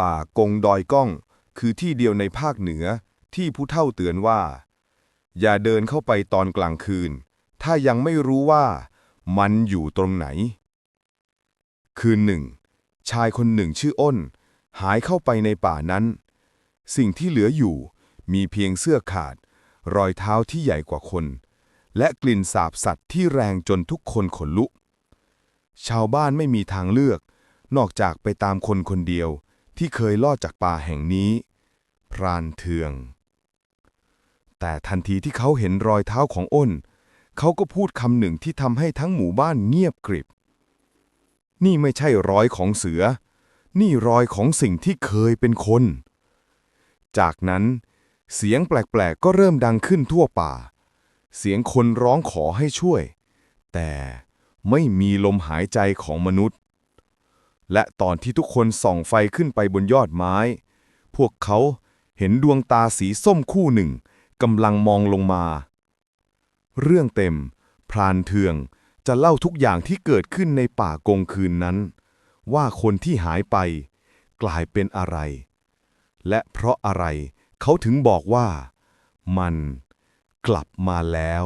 ป่ากงดอยก้อง คือที่เดียวในภาคเหนือที่ผู้เฒ่าเตือนว่า อย่าเดินเข้าไปตอนกลางคืน ถ้ายังไม่รู้ว่ามันอยู่ตรงไหน คืนหนึ่ง ชายคนหนึ่งชื่ออ้น หายเข้าไปในป่านั้น สิ่งที่เหลืออยู่มีเพียงเสื้อขาด รอยเท้าที่ใหญ่กว่าคน และกลิ่นสาบสัตว์ที่แรงจนทุกคนขนลุก ชาวบ้านไม่มีทางเลือก นอกจากไปตามคนคนเดียว ที่เคยลอดจากป่าแห่งนี้ พรานเทือง แต่ทันทีที่เขาเห็นรอยเท้าของอ้น เขาก็พูดคำหนึ่งที่ทำให้ทั้งหมู่บ้านเงียบกริบ นี่ไม่ใช่รอยของเสือ นี่รอยของสิ่งที่เคยเป็นคน จากนั้น เสียงแปลกๆก็เริ่มดังขึ้นทั่วป่า เสียงคนร้องขอให้ช่วย แต่ไม่มีลมหายใจของมนุษย์ และตอนที่ทุกคนส่องไฟขึ้นไปบนยอดไม้ พวกเขาเห็นดวงตาสีส้มคู่หนึ่งกำลังมองลงมา เรื่องเต็ม พรานเทืองจะเล่าทุกอย่างที่เกิดขึ้นในป่ากงคืนนั้น ว่าคนที่หายไป กลายเป็นอะไร และเพราะอะไรเขาถึงบอกว่า มันกลับมาแล้ว